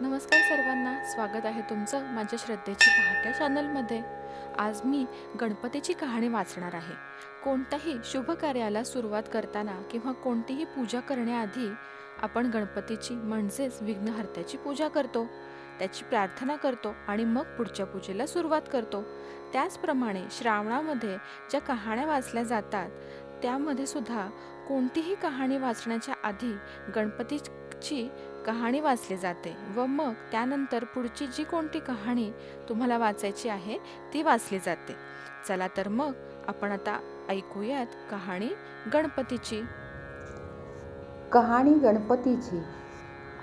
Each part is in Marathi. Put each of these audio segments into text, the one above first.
नमस्कार सर्वांना स्वागत आहे तुमचं माझ्या श्रद्धेची पहाट्या चॅनलमध्ये आज मी गणपतीची कहाणी वाचणार आहे. कोणत्याही शुभ कार्याला सुरुवात करताना किंवा कोणतीही पूजा करण्याआधी आपण गणपतीची म्हणजेच विघ्नहर्त्याची पूजा करतो. त्याची प्रार्थना करतो आणि मग पुढच्या पूजेला सुरुवात करतो. त्याचप्रमाणे श्रावणामध्ये ज्या कहाण्या वाचल्या जातात त्यामध्ये सुद्धा कोणतीही कहाणी वाचण्याच्या आधी गणपतीची कहाणी वाचली जाते व मग त्यानंतर पुढची जी कोणती कहाणी तुम्हाला वाचायची आहे ती वाचली जाते. चला तर मग आपण आता ऐकूयात कहाणी गणपतीची. कहाणी गणपतीची.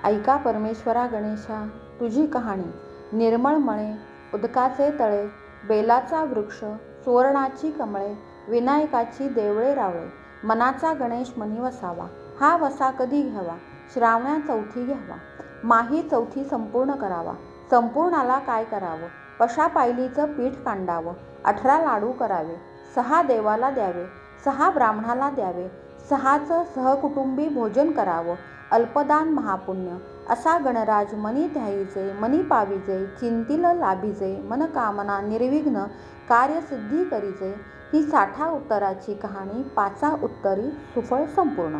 ऐका परमेश्वरा गणेशा तुझी कहाणी. निर्मळ मळे उदकाचे तळे बेलाचा वृक्ष सुवर्णाची कमळे विनायकाची देवळे रावळे. मनाचा गणेश मनी वसावा हा वसा कधी घ्यावा? श्रावण्या चौथी घ्यावा. माही चौथी संपूर्ण करावा. संपूर्णाला काय करावं? पशा पायलीचं पीठ कांडावं. अठरा लाडू करावे. सहा देवाला द्यावे. सहा ब्राह्मणाला द्यावे. सहाचं सहकुटुंबी भोजन करावं. अल्पदान महापुण्य. असा गणराज मनी ध्यायीचे मनी पाविजे चिंतील लाभिजे मनकामना निर्विघ्न कार्यसिद्धी करीजे. ही साठा उत्तराची कहाणी पाचा उत्तरी सुफळ संपूर्ण.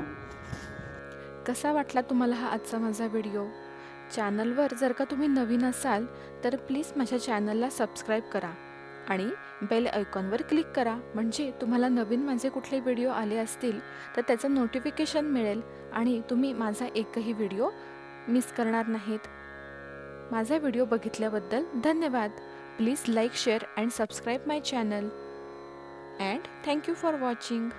कसा वाटला तुम्हाला हा आजचा माझा व्हिडिओ? चॅनलवर जर का तुम्ही नवीन असाल तर प्लीज माझ्या चॅनलला सबस्क्राईब करा आणि बेल आयकॉनवर क्लिक करा. म्हणजे तुम्हाला नवीन माझे कुठले व्हिडिओ आले असतील तर त्याचं नोटिफिकेशन मिळेल आणि तुम्ही माझा एकही व्हिडिओ मिस करणार नाहीत. माझा व्हिडिओ बघितल्याबद्दल धन्यवाद. Please like share and subscribe my channel. And thank you for watching.